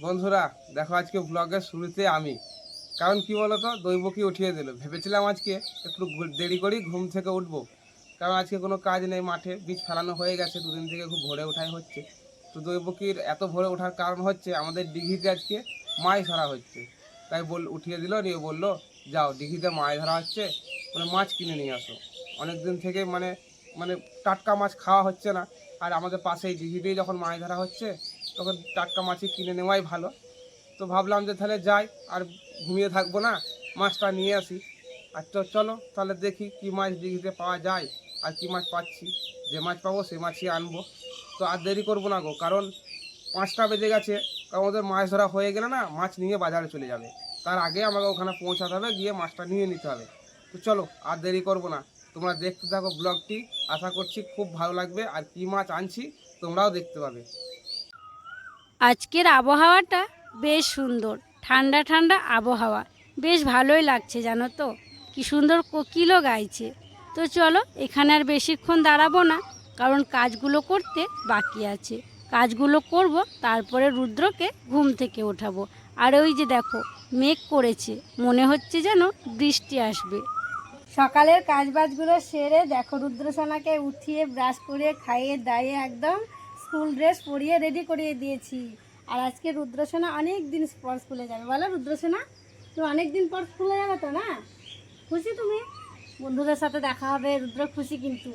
বন্ধুরা, দেখো আজকে ব্লগের শুরুতে আমি। কারণ কি বলতো দৈবকী উঠিয়ে দিল। ভেবেছিলাম আজকে একটু দেরি করি ঘুম থেকে উঠবো। কারণ আজকে কোনো কাজ নেই মাঠে, বীজ ফেলানো হয়ে গেছে, দুদিন থেকে খুব ভোরে ওঠাই হচ্ছে। তো দৈবকীর এত ভোরে ওঠার কারণ হচ্ছে, আমাদের ডিঘিতে আজকে মাছ ধরা হচ্ছে। তাই বল উঠিয়ে দিল, নিয়ে বলল, যাও, ডিঘিতে মাছ ধরা হচ্ছে মানে মাছ কিনে নিয়ে আসো। অনেক দিন থেকে মানে মানে টাটকা মাছ খাওয়া হচ্ছে না। আর আমাদের পাশেই দিঘিতেই যখন মাছ ধরা হচ্ছে তখন টাটকা মাছই কিনে নেওয়াই ভালো। তো ভাবলাম যে তাহলে যাই, আর ঘুমিয়ে থাকব না, মাছটা নিয়ে আসি। আর চলো, তাহলে দেখি কি মাছ দিঘিতে পাওয়া যায় আর কি মাছ পাচ্ছি। যে মাছ পাবো সেই মাছই আনব। তো আর দেরি করব না গো, কারণ পাঁচটা বেজে গেছে। কারণ ওদের মাছ ধরা হয়ে গেলে না, মাছ নিয়ে বাজারে চলে যাবে। তার আগে আমাকে ওখানে পৌঁছাতে হবে, গিয়ে মাছটা নিয়ে নিতে হবে। তো চলো, আর দেরি করব না। তোমরা দেখতে থাকো ব্লগটি। আশা করছি খুব ভালো লাগবে। আর কি মাছ আনছি, তোমরাও দেখতে পাবে। আজকের আবহাওয়াটা বেশ সুন্দর, ঠান্ডা ঠান্ডা আবহাওয়া। বেশ ভালোই লাগছে, জানো তো? কি সুন্দর কোকিলও গাইছে। তো চলো, এখানে আর বেশিক্ষণ দাঁড়াবো না, কারণ কাজগুলো করতে বাকি আছে। কাজগুলো করব, তারপরে রুদ্রকে ঘুম থেকে ওঠাবো। আর ওই যে দেখো, মেঘ করেছে, মনে হচ্ছে যেন বৃষ্টি আসবে। সকালের কাজবাজগুলো সেরে দেখো রুদ্রসোনাকে উঠিয়ে ব্রাশ করে খাইয়ে দাইয়ে একদম স্কুল ড্রেস পরিয়ে রেডি করিয়ে দিয়েছি। আর আজকে রুদ্রসোনা অনেক দিন পর স্কুলে যাবে। বলো রুদ্রসোনা, তুমি অনেক দিন পর স্কুলে যাবে তো না? খুশি তুমি? বন্ধুদের সাথে দেখা হবে, রুদ্র খুশি কিন্তু।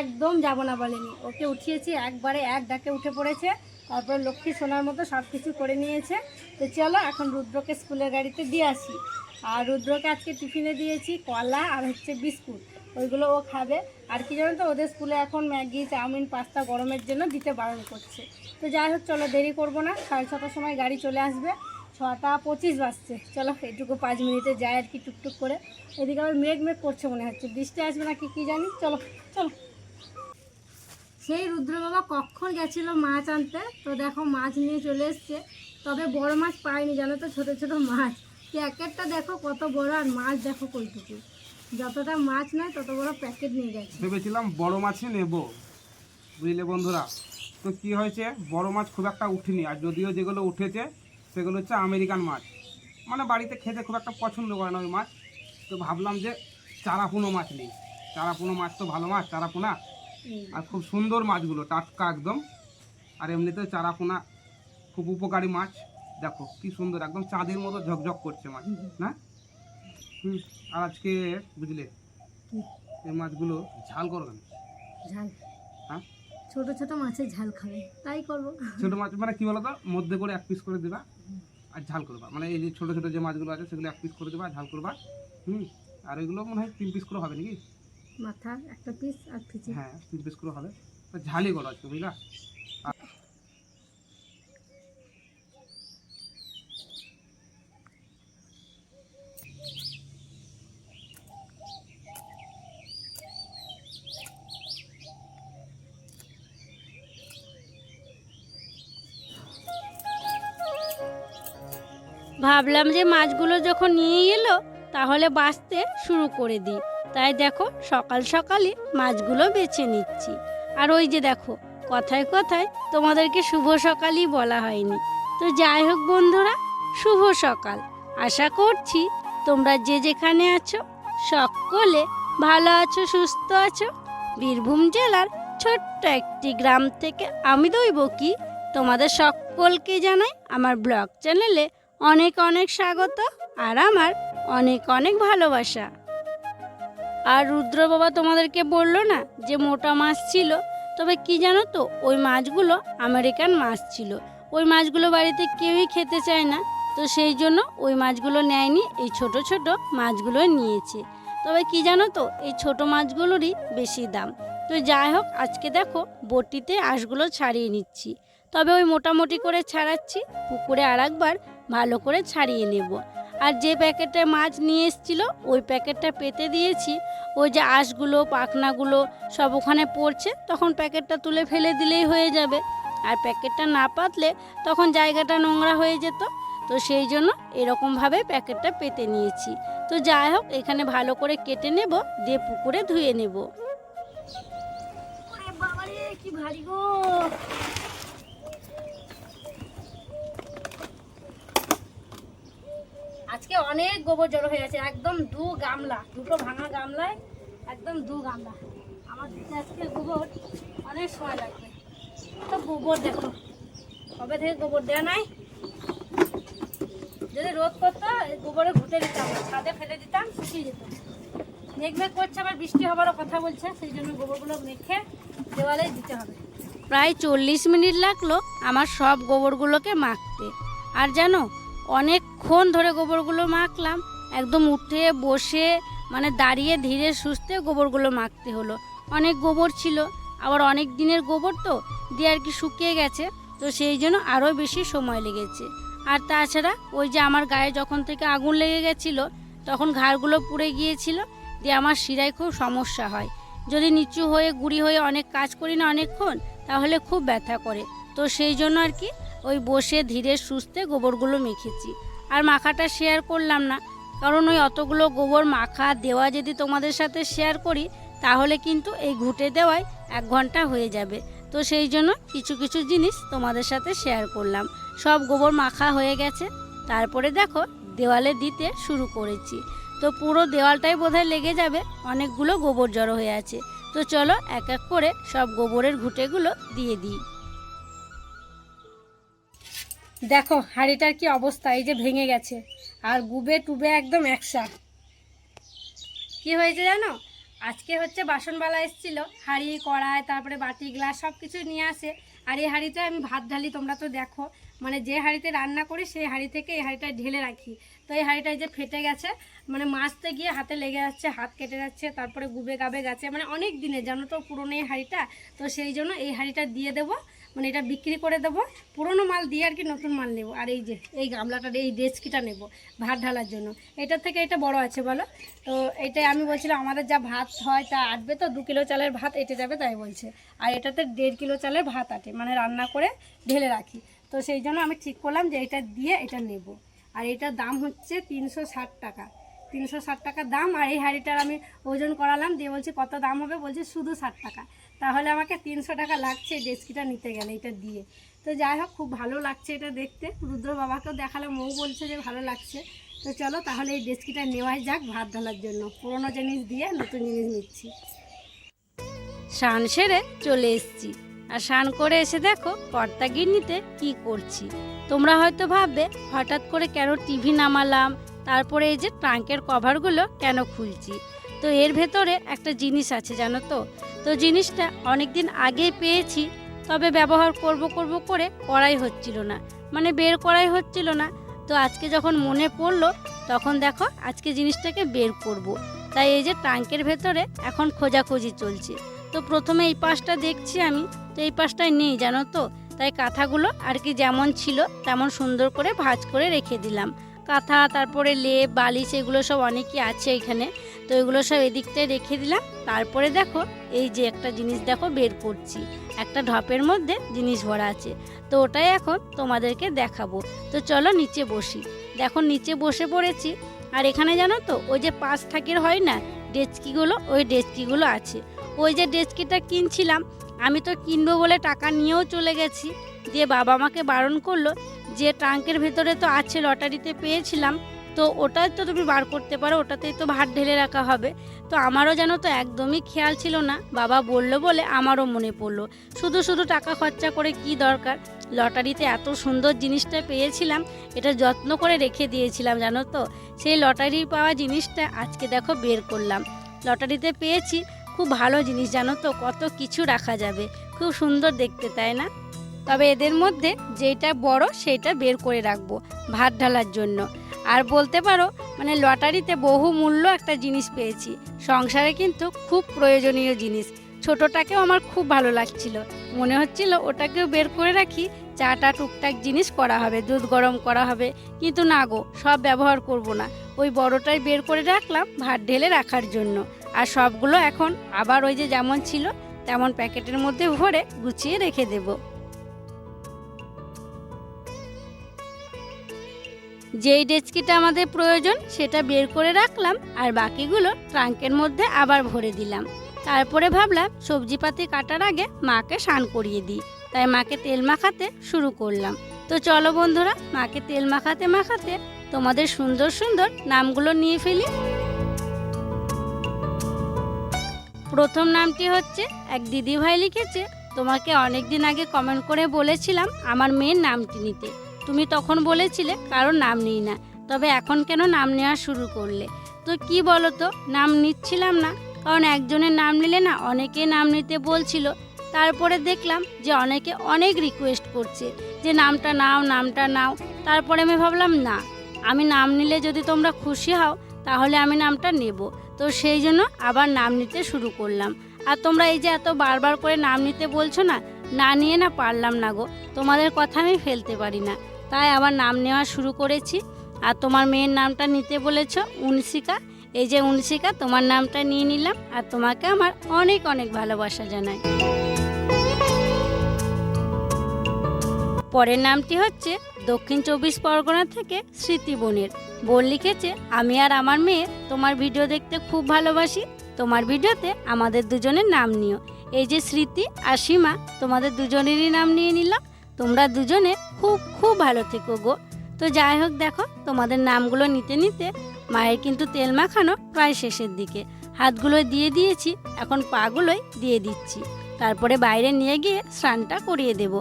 একদম যাব না বলেনি। ওকে উঠিয়েছি, একবারে এক ডাকে উঠে পড়েছে। তারপর লক্ষ্মী সোনার মতো সব কিছু করে নিয়েছে। তো চলো, এখন রুদ্রকে স্কুলের গাড়িতে দিয়ে আসি। আর রুদ্রকে আজকে টিফিনে দিয়েছি কলা আর হচ্ছে বিস্কুট। ওইগুলো ও খাবে। আর কি জানো তো, ওদের স্কুলে এখন ম্যাগি, চাউমিন, পাস্তা গরমের জন্য দিতে বারণ করছে। তো যাই হোক, চলো দেরি করব না। সাড়ে ছটার সময় গাড়ি চলে আসবে। ছটা পঁচিশ বাজছে। চলো, এটুকু পাঁচ মিনিটে যায় আর কি টুকটুক করে। এদিকে আবার মেঘ মেঘ করছে মনে হচ্ছে। বৃষ্টি আসবে না কি কী জানি? চলো চলো। সেই রুদ্র বাবা কখন গেছিল মাছ আনতে? তো দেখো, মাছ নিয়ে চলে এসছে। তবে বড় মাছ পাইনি, জানো তো, ছোটো ছোটো মাছ। প্যাকেটটা দেখো কত বড়, আর মাছ দেখো কইটুকু। যতটা মাছ নয় তত বড় প্যাকেট নিয়ে গেছে ভেবেছিলাম বড় মাছই নেব। বুঝলে বন্ধুরা? তো কি হয়েছে? বড় মাছ খুব একটা উঠেনি আর যদিও যেগুলো উঠেছে সেগুলো হচ্ছে আমেরিকান মাছ। মানে বাড়িতে খেতে খুব একটা পছন্দ করে না ওই মাছ। তো ভাবলাম যে চারাপুনো মাছ নেই। চারাপুনো মাছ তো ভালো মাছ চারাপোনা। আর খুব সুন্দর মাছগুলো টাটকা একদম। আর এমনিতেও চারাপোনা খুব উপকারী মাছ। দেখো কি সুন্দর একদম চাঁদের মতো ঝকঝক করছে মাছ না? হুম আর আজকে বুঝলে এই মাছগুলো ঝাল করবেন ঝাল। হ্যাঁ? ছোট ছোট মাছের ঝাল খাবে তাই করব। ছোট মাছ মানে কি বলতো? মধ্যে করে এক পিস করে দেবা আর ঝাল করবা মানে এই যে ছোট ছোট যে মাছগুলো আছে সেগুলো এক পিস করে দেবা ঝাল করবা। হুম আর এগুলো মনে হয় তিন পিস করে হবে নাকি? মাথা একটা পিস আর হ্যাঁ তিন পিস করে হবে। ঝালই করো আজকে বুঝলা? ভাবলাম যে মাছগুলো যখন নিয়ে এলো, তাহলে বাঁচতে শুরু করে দিই। তাই দেখো, সকাল সকালই মাছগুলো বেছে নিচ্ছি। আর ওই যে দেখো, কথায় কথায় তোমাদেরকে শুভ সকালই বলা হয়নি। তো যাই হোক বন্ধুরা, শুভ সকাল। আশা করছি তোমরা যে যেখানে আছো, সকলে ভালো আছো, সুস্থ আছো। বীরভূম জেলার ছোট্ট একটি গ্রাম থেকে আমি দইব কি, তোমাদের সকলকে জানাই আমার ব্লগ চ্যানেলে অনেক অনেক স্বাগত আর আমার অনেক অনেক ভালোবাসা। আর রুদ্র বাবা তোমাদেরকে বলল না যে মোটা মাছ ছিল? তবে কি জানো তো, ওই মাছগুলো আমেরিকান মাছ ছিল। ওই মাছগুলো বাড়িতে কেউই খেতে চায় না। তো সেই জন্য ওই মাছগুলো নেয়নি, এই ছোট ছোট মাছগুলো নিয়েছে। তবে কি জানো তো, এই ছোট মাছগুলোরই বেশি দাম। তো যাই হোক, আজকে দেখো, বটিতে আঁশগুলো ছাড়িয়ে নিচ্ছি। তবে ওই মোটামুটি করে ছাড়াচ্ছি, পুকুরে আর একবার ভালো করে ছাড়িয়ে নেব। আর যে প্যাকেটে মাছ নিয়ে এসেছিল, ওই প্যাকেটটা পেতে দিয়েছি। ওই যে আঁশগুলো, পাখনাগুলো সব ওখানে পড়ছে, তখন প্যাকেটটা তুলে ফেলে দিলেই হয়ে যাবে। আর প্যাকেটটা না পাতলে তখন জায়গাটা নোংরা হয়ে যেত। তো সেই জন্য এরকমভাবে প্যাকেটটা পেতে নিয়েছি। তো যাই হোক, এখানে ভালো করে কেটে নেব, দিয়ে পুকুরে ধুয়ে নেব। কি ভারী গো! অনেক গোবর জড়ো হয়ে আছে, একদম দু গামলা, দুটো ভাঙা গামলায় একদম দু গামলা। আমার দিতে আজকে গোবর অনেক সময় লাগবে। তো গোবর দেখো, কবে থেকে গোবর দেওয়া নাই? যদি রোদ করতো গোবরে ঘুটে দিতাম, ছাদে ফেলে দিতাম, শুকিয়ে যেত। মেঘ মেঘ করছে, আবার বৃষ্টি হবারও কথা বলছে, সেই জন্য গোবরগুলো মেখে দেওয়ালে দিতে হবে। প্রায় চল্লিশ মিনিট লাগল আমার সব গোবরগুলোকে মাখতে। আর জানো অনেকক্ষণ ধরে গোবরগুলো মাখলাম, একদম উঠে বসে মানে দাঁড়িয়ে ধীরে সুস্থে গোবরগুলো মাখতে হলো। অনেক গোবর ছিল, আবার অনেক দিনের গোবর তো, দিয়ে আর কি শুকিয়ে গেছে, তো সেই জন্য আরও বেশি সময় লেগেছে। আর তাছাড়া ওই যে আমার গায়ে যখন থেকে আগুন লেগে গেছিল, তখন ঘাড়গুলো পুড়ে গিয়েছিল, দিয়ে আমার শিরায় খুব সমস্যা হয়। যদি নিচু হয়ে গুড়ি হয়ে অনেক কাজ করি না অনেকক্ষণ, তাহলে খুব ব্যথা করে। তো সেই জন্য আর কি ওই বসে ধীরে সুস্থে গোবরগুলো মেখেছি। আর মাখাটা শেয়ার করলাম না। কারণ ওই অতগুলো গোবর মাখা দেওয়া যদি তোমাদের সাথে শেয়ার করি, তাহলে কিন্তু এই ঘুটে দেওয়ায় এক ঘণ্টা হয়ে যাবে। তো সেই জন্য কিছু কিছু জিনিস তোমাদের সাথে শেয়ার করলাম। সব গোবর মাখা হয়ে গেছে। তারপরে দেখো, দেওয়ালে দিতে শুরু করেছি। তো পুরো দেওয়ালটাই বোধহয় লেগে যাবে, অনেকগুলো গোবর জড়ো হয়ে আছে। তো চলো এক এক করে সব গোবরের ঘুঁটেগুলো দিয়ে দিই। দেখো, হাঁড়িটার কি অবস্থা? এই যে ভেঙে গেছে। আর গুবে টুবে একদম একসা। কি হয়েছে জানো? আজকে হচ্ছে বাসনবালা এসেছিল। হাঁড়ি, কড়াই, তারপরে বাটি, গ্লাস সব কিছু নিয়ে আসে। আর এই হাঁড়িতে আমি ভাত ঢালি, তোমরা তো দেখো। মানে যে হাঁড়িতে রান্না করি, সেই হাঁড়ি থেকে এই হাঁড়িটা ঢেলে রাখি। তো এই হাঁড়িটা যে ফেটে গেছে মানে মাছতে গিয়ে হাতে লেগে যাচ্ছে, হাত কেটে যাচ্ছে, তারপরে গুবে গাবে গেছে। মানে অনেক দিনে জানো তো পুরনো এই হাঁড়িটা? তো সেই জন্য এই হাঁড়িটা দিয়ে দেবো। মানে এটা বিক্রি করে দেবো। পুরনো মাল দিয়ে আর কি নতুন মাল নেব। আর এই যে, এই গামলাটা এই ডেস্কিটা নেব ভাত ঢালার জন্য। এটার থেকে এটা বড় আছে বলো? তো এটাই আমি বলছিলাম, আমাদের যা ভাত হয় তা আটবে তো, দু কিলো চালের ভাত এটে যাবে তাই বলছে। আর এটাতে দেড় কিলো চালের ভাত আটে মানে রান্না করে ঢেলে রাখি। তো সেই জন্য আমি ঠিক করলাম যে এটা দিয়ে এটা নেব। আর এটার দাম হচ্ছে তিনশো ষাট টাকা। তিনশো ষাট টাকা দাম, আর এই হাঁড়িটার আমি ওজন করালাম, দিয়ে বলছি কত দাম হবে? বলছে শুধু ষাট টাকা। তাহলে আমাকে তিনশো টাকা লাগছে ডেস্কিটা নিতে গেলে এটা দিয়ে। তো যাই হোক, খুব ভালো লাগছে এটা দেখতে। রুদ্র বাবাকেও দেখালাম, ও বলছে যে ভালো লাগছে। তো চলো তাহলে এই ডেস্কিটা নেওয়াই যাক ভাত ঢালার জন্য। পুরোনো জিনিস দিয়ে নতুন জিনিস নিচ্ছি। স্নান সেরে চলে এসেছি। আর স্নান করে এসে দেখো কর্তা গিন্নিতে কি করছি। তোমরা হয়তো ভাববে, হঠাৎ করে কেন টিভি নামালাম? তারপরে এই যে ট্রাঙ্কের কভারগুলো কেন খুলছি? তো এর ভেতরে একটা জিনিস আছে, জানো তো? তো জিনিসটা অনেক দিন আগে পেয়েছি, তবে ব্যবহার করব করব করে করাই হচ্ছিল না। মানে বের করাই হচ্ছিল না। তো আজকে যখন মনে পড়ল, তখন দেখো আজকে জিনিসটাকে বের করব। তাই এই যে ট্যাঙ্কের ভেতরে এখন খোঁজাখুঁজি চলছে। তো প্রথমে এই পাশটা দেখছি আমি, তো এই পাশটায় নেই, জানো তো? তাই কাঁথাগুলো আর কি যেমন ছিল, তেমন সুন্দর করে ভাঁজ করে রেখে দিলাম। কাঁথা, তারপরে লেপ, বালিশ, এগুলো সব অনেকই আছে এখানে। তো এগুলো সব এদিকটায় রেখে দিলাম। তারপরে দেখো, এই যে একটা জিনিস দেখো বের করছি। একটা ঢপের মধ্যে জিনিস ভরা আছে। তো ওটাই এখন তোমাদেরকে দেখাবো। তো চলো নিচে বসি। দেখো নিচে বসে পড়েছি। আর এখানে জানো তো, ওই যে পাঁচ থাকের হয় না, ডেচকিগুলো, ওই ডেচকিগুলো আছে। ওই যে ডেচকিটা কিনছিলাম, আমি তো কিনবো বলে টাকা নিয়েও চলে গেছি। দিয়ে বাবা আমাকে বারণ করল যে ট্রাঙ্কের ভেতরে তো আছে লটারিতে পেয়েছিলাম, তো ওটাই তো তুমি বার করতে পারো, ওটাতেই তো ভাত ঢেলে রাখা হবে। তো আমারও যেন তো একদমই খেয়াল ছিল না, বাবা বলল বলে আমারও মনে পড়ল। শুধু শুধু টাকা খরচা করে কি দরকার? লটারিতে এত সুন্দর জিনিসটা পেয়েছিলাম, এটা যত্ন করে রেখে দিয়েছিলাম, জানো তো? সেই লটারি পাওয়া জিনিসটা আজকে দেখো বের করলাম। লটারিতে পেয়েছি, খুব ভালো জিনিস, জানো তো? কত কিছু রাখা যাবে। খুব সুন্দর দেখতে, তাই না? তবে এদের মধ্যে যেটা বড় সেইটা বের করে রাখব ভাত ঢালার জন্য। আর বলতে পারো মানে লটারিতে বহু মূল্য একটা জিনিস পেয়েছি। সংসারে কিন্তু খুব প্রয়োজনীয় জিনিস। ছোটোটাকেও আমার খুব ভালো লাগছিল। মনে হচ্ছিল ওটাকেও বের করে রাখি, চাটা টুকটাক জিনিস করা হবে, দুধ গরম করা হবে। কিন্তু না গো, সব ব্যবহার করব না। ওই বড়টাই বের করে রাখলাম ভাত ঢেলে রাখার জন্য। আর সবগুলো এখন আবার ওই যে যেমন ছিল, তেমন প্যাকেটের মধ্যে ভরে গুছিয়ে রেখে দেবো। যেই ডেচকিটা আমাদের প্রয়োজন, সেটা বের করে রাখলাম আর বাকিগুলো ট্রাঙ্কের মধ্যে আবার ভরে দিলাম। তারপরে ভাবলাম সবজিপাতি কাটার আগে মাকে স্নান করিয়ে দিই। তাই মাকে তেল মাখাতে শুরু করলাম। তো চলো বন্ধুরা, মাকে তেল মাখাতে মাখাতে তোমাদের সুন্দর সুন্দর নামগুলো নিয়ে ফেলি। প্রথম নামটি হচ্ছে, এক দিদিভাই লিখেছে, তোমাকে অনেক দিন আগে কমেন্ট করে বলেছিলাম আমার মেয়ের নামটি নিতে। তুমি তখন বলেছিলে কারও নাম নিই না, তবে এখন কেন নাম নেওয়া শুরু করলে? তো কি বলো তো নাম নিচ্ছিলাম না, কারণ একজনের নাম নিলে না অনেকে নাম নিতে বলছিল। তারপরে দেখলাম যে অনেকে অনেক রিকোয়েস্ট করছে যে নামটা নাও নামটা নাও। তারপরে আমি ভাবলাম, না, আমি নাম নিলে যদি তোমরা খুশি হও, তাহলে আমি নামটা নেব। তো সেই জন্য আবার নাম নিতে শুরু করলাম। আর তোমরা এই যে এত বারবার করে নাম নিতে বলছো না না নিয়ে না পারলাম না গো। তোমাদের কথা আমি ফেলতে পারি না। তাই আবার নাম নেওয়া শুরু করেছি। আর তোমার মেয়ের নামটা নিতে বলেছ, উনসিকা। এই যে উনসিকা, তোমার নামটা নিয়ে নিলাম। আর তোমাকে আমার অনেক অনেক ভালোবাসা জানাই। পরের নামটি হচ্ছে দক্ষিণ চব্বিশ পরগনা থেকে স্মৃতি বোনের বোন লিখেছে, আমি আর আমার মেয়ে তোমার ভিডিও দেখতে খুব ভালোবাসি। তোমার ভিডিওতে আমাদের দুজনের নাম নিও। এই যে স্মৃতি আর সীমা, তোমাদের দুজনেরই নাম নিয়ে নিলাম। তোমরা দুজনে খুব খুব ভালো থেকো গো। তো যাই হোক দেখো, তোমাদের নামগুলো নিতে নিতে মায়ের কিন্তু তেল মাখানো প্রায় শেষের দিকে। হাতগুলো দিয়ে দিয়েছি, এখন পাগুলোই দিয়ে দিচ্ছি। তারপরে বাইরে নিয়ে গিয়ে স্নানটা করিয়ে দেবো।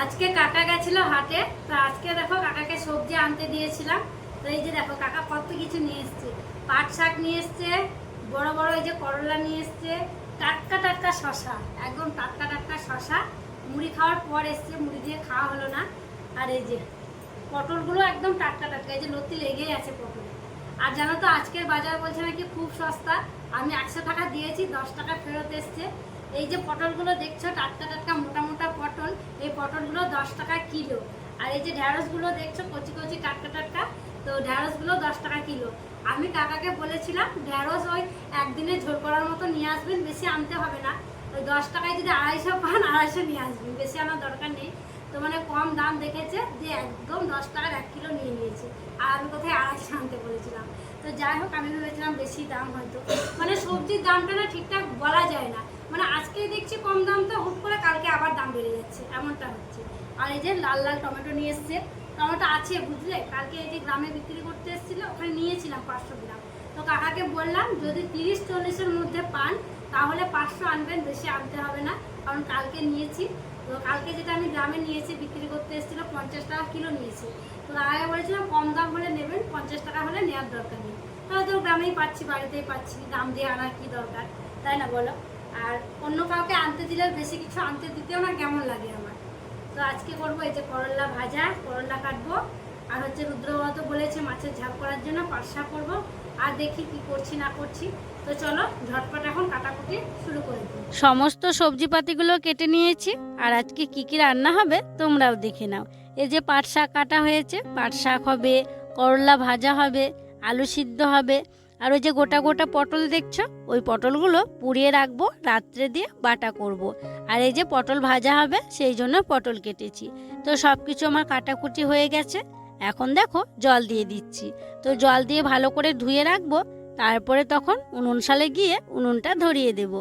আজকে কাকা গেছিল হাটে, তো আজকে দেখো কাকাকে সবজি আনতে দিয়েছিলাম। তো এই যে দেখো, কাকা কত কিছু নিয়ে এসছে। পাট শাক নিয়ে এসছে, বড় বড় এই যে করলা নিয়ে এসছে, টাটকা টাটকা শশা, একদম টাটকা টাটকা শশা। মুড়ি খাওয়ার পর এসছে, মুড়ি দিয়ে খাওয়া হলো না। আর এই যে পটলগুলো একদম টাটকা টাটকা, এই যে লতি লেগেই আছে পটল। আর জানো তো, আজকের বাজার বলছে নাকি খুব সস্তা। আমি একশো টাকা দিয়েছি, দশ টাকা ফেরত এসছে। এই যে পটলগুলো দেখছ, টাটকা টাটকা মোটা মোটা পটল, এই পটলগুলো দশ টাকা কিলো। আর এই যে ঢ্যাঁড়সগুলো দেখছ, কচি কচি টাটকা টাটকা। তো ঢ্যাঁড়সগুলো দশ টাকা কিলো। আমি কাকাকে বলেছিলাম ঢ্যাঁড়স ওই একদিনে ঝোল করার মতো নিয়ে আসবেন, বেশি আনতে হবে না। ওই দশ টাকায় যদি আড়াইশো পান, আড়াইশো নিয়ে আসবেন, বেশি আনার দরকার নেই। তো মানে কম দাম দেখেছে যে একদম দশ টাকার এক কিলো নিয়ে নিয়েছে। আর আমি কোথায় আড়াইশো আনতে বলেছিলাম। তো যাই হোক, আমি ভেবেছিলাম বেশি দাম হয়তো। মানে সবজির দামটা না ঠিকঠাক বলা যায় না। মানে আজকে দেখছি কম দাম তো, হুট করে কালকে আবার দাম বেড়ে যাচ্ছে, এমনটা হচ্ছে। আর এই যে লাল লাল টমেটো নিয়ে এসছে টমেটো আছে, বুঝলে? কালকে এই যে গ্রামে বিক্রি করতে এসেছিল, ওখানে নিয়েছিলাম পাঁচশো গ্রাম। তো কাকাকে বললাম, যদি তিরিশ চল্লিশের মধ্যে পান, তাহলে পাঁচশো আনবেন, বেশি আনতে হবে না, কারণ কালকে নিয়েছি। তো কালকে যেটা আমি গ্রামে নিয়েছি, বিক্রি করতে এসেছিল, পঞ্চাশ টাকা কিলো নিয়েছি। তো আগে বলেছিলাম, কম দাম হলে নেবেন, পঞ্চাশ টাকা হলে নেওয়ার দরকার নেই। তাহলে তো গ্রামেই পাচ্ছি, বাড়িতেই পাচ্ছি, দাম দিয়ে আনার কি দরকার? তাই না বলো? আর অন্য কাউকে আনতে দিলে, বেশি কিছু আনতে দিতেও না, কেমন লাগে আমার? তো আজকে করব এই যে করলা ভাজা, করলা কাটবো। আর হচ্ছে রুদ্রবাবু বলেছে মাছের ঝাল করার জন্য পার্সা করব। আর দেখি কি করছি, না করছি। তো চলো, ঝটপট এখন কাটাকুটি শুরু করে সমস্ত সবজিপাতিগুলো কেটে নিয়েছি, আর আজকে কি কি রান্না হবে তোমরাও দেখে নাও। এই যে পাট শাক কাটা হয়েছে পাট শাক হবে, করলা ভাজা হবে, আলু সিদ্ধ হবে আর ওই যে গোটা গোটা পটল দেখছ? ওই পটলগুলো পুড়িয়ে রাখব, রাত্রে দিয়ে বাটা করব। আর এই যে পটল ভাজা হবে, সেই জন্য পটল কেটেছি। তো সব কিছু আমার কাটাকুটি হয়ে গেছে। এখন দেখো জল দিয়ে দিচ্ছি। তো জল দিয়ে ভালো করে ধুয়ে রাখব, তারপরে তখন উনুন সালে গিয়ে উনুনটা ধরিয়ে দেব।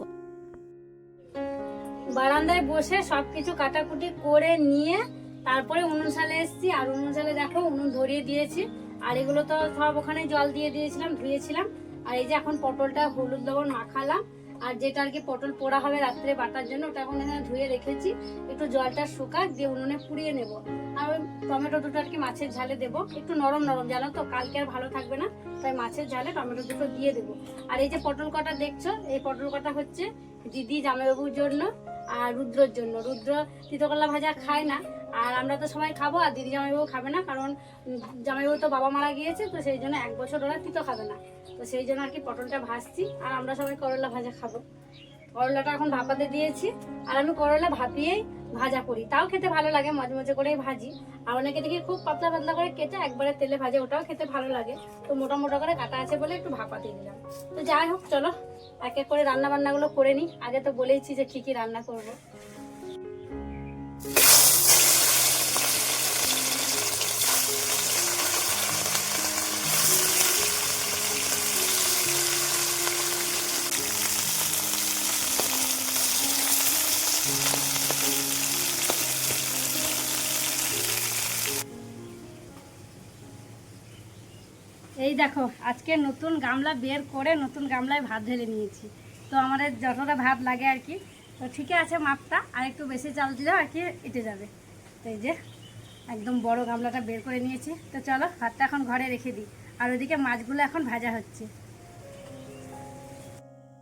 বারান্দায় বসে সব কিছু কাটাকুটি করে নিয়ে তারপরে উনুন সালে এসেছি। আর উনুন সালে দেখো, উনুন ধরিয়ে দিয়েছি। আর এগুলো তো সব ওখানে জল দিয়ে দিয়েছিলাম, ধুয়েছিলাম। আর এই যে এখন পটলটা হলুদ লবণ মাখালাম। আর যেটা আর কি পটল পোড়া হবে রাত্রে বাটার জন্য, ওটা এখন এখানে ধুয়ে রেখেছি। একটু জলটা শুকাক, দিয়ে উনুনে পুড়িয়ে নেব। আর ওই টমেটো দুটো আর কি মাছের ঝালে দেবো। একটু নরম নরম, জানো তো, কালকে আর ভালো থাকবে না, তাই মাছের ঝালে টমেটো দুটো দিয়ে দেবো। আর এই যে পটল কটা দেখছ, এই পটল কটা হচ্ছে দিদি জামাইবাবুর জন্য। আর রুদ্রর জন্য। রুদ্র তিতকলা ভাজা খায় না, আর আমরা তো সবাই খাব, আর দিদি জামাইবাবু খাবে না, কারণ জামাইবাবু তো বাবা মারা গিয়েছে, তো সেই জন্য এক বছর ওরা তিতো খাবে না। তো সেই জন্য আর কি পটলটা ভাজছি, আর আমরা সবাই করলা ভাজা খাব। করলাটা এখন ভাপাতে দিয়েছি, আর আমি করলা ভাপিয়েই ভাজা করি। তাও খেতে ভালো লাগে, মাঝে মাঝে করেই ভাজি। আর অনেকে দেখি খুব পাতলা পাতলা করে কেটে একবারে তেলে ভাজে, ওটাও খেতে ভালো লাগে। তো মোটা মোটা করে কাটা আছে বলে একটু ভাপা দিয়ে দিলাম। তো যাই হোক, চলো, এক এক করে রান্না বান্নাগুলো করে নিই। আগে তো বলেইছি যে কী কী রান্না করব। দেখো, আজকে নতুন গামলা বের করে নতুন গামলায় ভাত ঢেলে নিয়েছি। তো আমাদের যতটা ভাত লাগে আর কি। তো ঠিকই আছে মাপটা, আর একটু বেশি চাল দিলে আর কি এটে যাবে। তো এই যে, একদম বড় গামলাটা বের করে নিয়েছি। তো চলো, ভাতটা এখন ঘরে রেখে দিই। আর ওদিকে মাছগুলো এখন ভাজা হচ্ছে।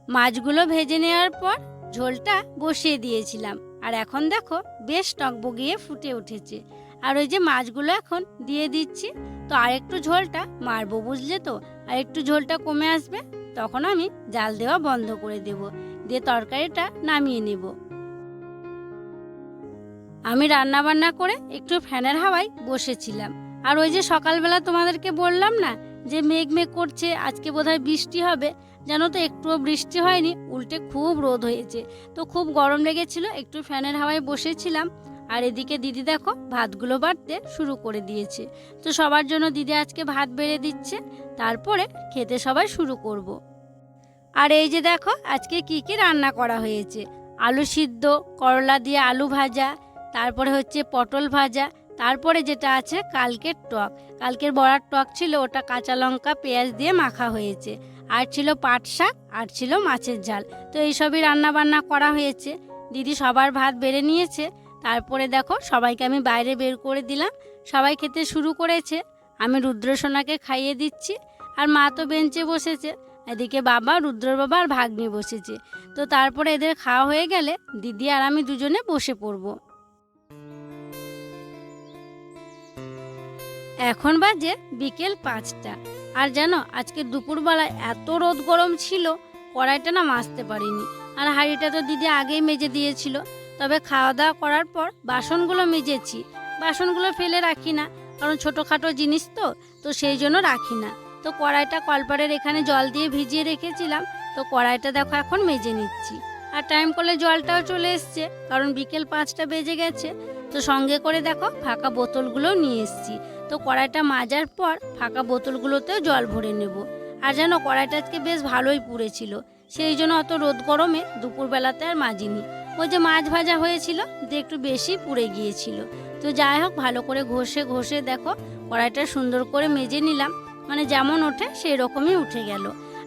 মাছগুলো ভেজে নেওয়ার পর ঝোলটা বসিয়ে দিয়েছিলাম। আর এখন দেখো, বেশ টকবগিয়ে ফুটে উঠেছে। আর ওই যে মাছগুলো এখন দিয়ে দিচ্ছি। তো আর একটু ঝোলটা মারবো, বুঝলে তো? আর একটু ঝোলটা কমে আসবে, তখন আমি জাল দেওয়া বন্ধ করে দেব। দিয়ে তরকারিটা নামিয়ে নেব। আমি রান্না বান্না করে একটু ফ্যানের হাওয়ায় বসেছিলাম। আর ওই যে সকালবেলা তোমাদেরকে বললাম না, যে মেঘ মেঘ করছে, আজকে বোধহয় বৃষ্টি হবে জানো তো একটুও বৃষ্টি হয়নি, উল্টে খুব রোদ হয়েছে। তো খুব গরম লেগেছিল, একটু ফ্যানের হাওয়ায় বসেছিলাম। আর এদিকে দিদি দেখো, ভাতগুলো বাড়তে শুরু করে দিয়েছে। তো সবার জন্য দিদি আজকে ভাত বেড়ে দিচ্ছে, তারপরে খেতে সবাই শুরু করব। আর এই যে দেখো, আজকে কি কি রান্না করা হয়েছে? আলু সিদ্ধ, করলা দিয়ে আলু ভাজা, তারপরে হচ্ছে পটল ভাজা, তারপরে যেটা আছে কালকের টক। কালকের বড়ার টক ছিল, ওটা কাঁচা লঙ্কা, পেঁয়াজ দিয়ে মাখা হয়েছে। আর ছিল পাট শাক, আর ছিল মাছের ঝাল। তো এইসবই রান্না বান্না করা হয়েছে। দিদি সবার ভাত বেড়ে নিয়েছে তারপরে দেখো সবাইকে আমি বাইরে বের করে দিলাম। সবাই খেতে শুরু করেছে। আমি রুদ্রসোনাকে খাইয়ে দিচ্ছি। আর মা তো বেঞ্চে বসেছে। এদিকে বাবা রুদ্রর বাবা আর ভাগ্নি বসেছে। তো তারপরে এদের খাওয়া হয়ে গেলে দিদি আর আমি দুজনে বসে পড়ব। এখন বাজে বিকেল পাঁচটা। আর জানো, আজকে দুপুরবেলায় এত রোদ গরম ছিল, কড়াইটা না মাজতে পারিনি। আর হাঁড়িটা তো দিদি আগেই মেজে দিয়েছিল। তবে খাওয়া দাওয়া করার পর বাসনগুলো মেজেছি। বাসনগুলো ফেলে রাখি না, কারণ ছোটোখাটো জিনিস তো তো সেই জন্য রাখি না। তো কড়াইটা কলপারের এখানে জল দিয়ে ভিজিয়ে রেখেছিলাম, তো কড়াইটা দেখো এখন মেজে নিচ্ছি। আর টাইম করলে জলটাও চলে এসছে, কারণ বিকেল পাঁচটা বেজে গেছে। তো সঙ্গে করে দেখো ফাঁকা বোতলগুলো নিয়ে এসছি। তো কড়াইটা মাজার পর ফাঁকা বোতলগুলোতেও জল ভরে নেব। আর যেন কড়াইটা আজকে বেশ ভালোই পুড়েছিল, সেই জন্য অত রোদ গরমে দুপুরবেলাতে আর মাজিনি। ওই যে মাছ ভাজা হয়েছিল যে একটু বেশি পুড়ে গিয়েছিল। তো যাই হোক, ভালো করে ঘষে ঘষে দেখো, কড়াইটা সুন্দর করে মেজে নিলাম। মানে যেমন ওঠে, সেই রকমই উঠে গেল।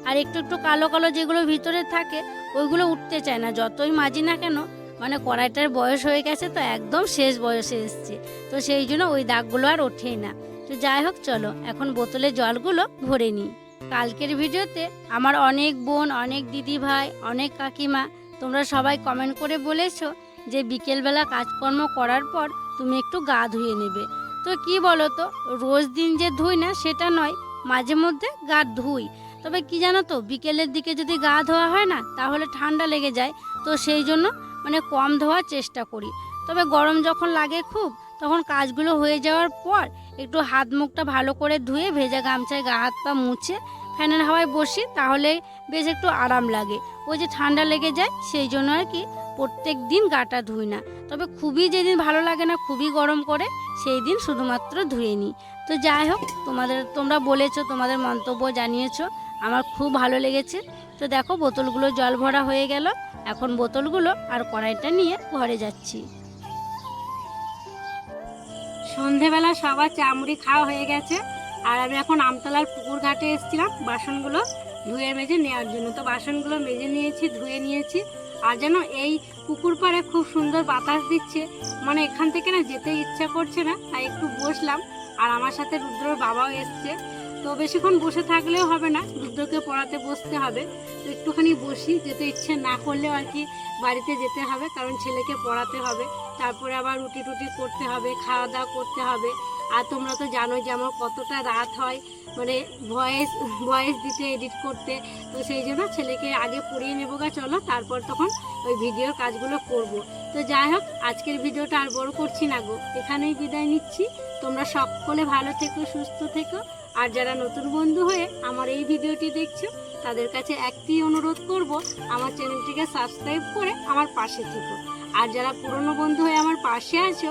আর একটু একটু কালো কালো যেগুলো ভিতরে থাকে, ওইগুলো উঠতে চায় না। যতই মাজি না কেন মানে কড়াইটার বয়স হয়ে গেছে তো একদম শেষ বয়সে এসছে। তো সেই জন্য ওই দাগগুলো আর ওঠেই না। তো যাই হোক, চলো, এখন বোতলে জলগুলো ভরে নিই। কালকের ভিডিওতে আমার অনেক বোন, অনেক দিদি ভাই অনেক কাকিমা তোমরা সবাই কমেন্ট করে বলেছ যে বিকেলবেলা কাজকর্ম করার পর তুমি একটু গা ধুয়ে নেবে। তো কি বলো তো রোজ দিন যে ধুই না, সেটা নয়, মাঝে মধ্যে গা ধুই। তবে কি জানো তো, বিকেলের দিকে যদি গা ধোয়া হয় না, তাহলে ঠান্ডা লেগে যায়। তো সেই জন্য মানে কম ধোয়ার চেষ্টা করি। তবে গরম যখন লাগে খুব, তখন কাজগুলো হয়ে যাওয়ার পর একটু হাত মুখটা ভালো করে ধুয়ে ভেজা গামছায় গা হাত পা মুছে ফ্যানের হাওয়ায় বসি, তাহলে বেশ একটু আরাম লাগে। ওই যে ঠান্ডা লেগে যায়, সেই জন্য আর কি প্রত্যেক দিন গাটা ধুই না। তবে খুবই যেদিন ভালো লাগে না, খুবই গরম করে, সেই দিন শুধুমাত্র ধুয়ে নিই। তো যাই হোক, তোমাদের, তোমরা বলেছ, তোমাদের মন্তব্য জানিয়েছো, আমার খুব ভালো লেগেছে। তো দেখো, বোতলগুলো জল ভরা হয়ে গেল। এখন বোতলগুলো আর কড়াইটা নিয়ে ঘরে যাচ্ছি। সন্ধেবেলা সবার চামড়ি খাওয়া হয়ে গেছে। আর আমি এখন আমতলার পুকুর ঘাটে এসেছিলাম। বাসনগুলো ধুয়ে মেজে নেওয়ার জন্য। তো বাসনগুলো মেজে নিয়েছি, ধুয়ে নিয়েছি। আর যেন এই পুকুর পাড়ে খুব সুন্দর বাতাস দিচ্ছে। মানে এখান থেকে না যেতে ইচ্ছা করছে না, তাই একটু বসলাম। আর আমার সাথে রুদ্রর বাবাও এসছে। তো বেশিক্ষণ বসে থাকলেও হবে না, রুদ্রকে পড়াতে বসতে হবে। তো একটুখানি বসি, যেতে ইচ্ছে না করলেও আর কি বাড়িতে যেতে হবে, কারণ ছেলেকে পড়াতে হবে। তারপরে আবার রুটি টুটি করতে হবে, খাওয়া দাওয়া করতে হবে। আর তোমরা তো জানো যে আমার কতটা রাত হয় মানে ভয়েস ভয়েস দিতে এডিট করতে। তো সেই জন্য ছেলেকে আগে পড়িয়ে নেব গা, চলো তারপর তখন ওই ভিডিওর কাজগুলো করব। তো যাই হোক, আজকের ভিডিওটা আর বড় করছি না গো। এখানেই বিদায় নিচ্ছি। তোমরা সকলে ভালো থেকো, সুস্থ থেকো। আর যারা নতুন বন্ধু হয়ে আমার এই ভিডিওটি দেখছ, তাদের কাছে একটি অনুরোধ করব, আমার চ্যানেলটিকে সাবস্ক্রাইব করে আমার পাশে থেকো। আর যারা পুরনো বন্ধু হয়ে আমার পাশে আছো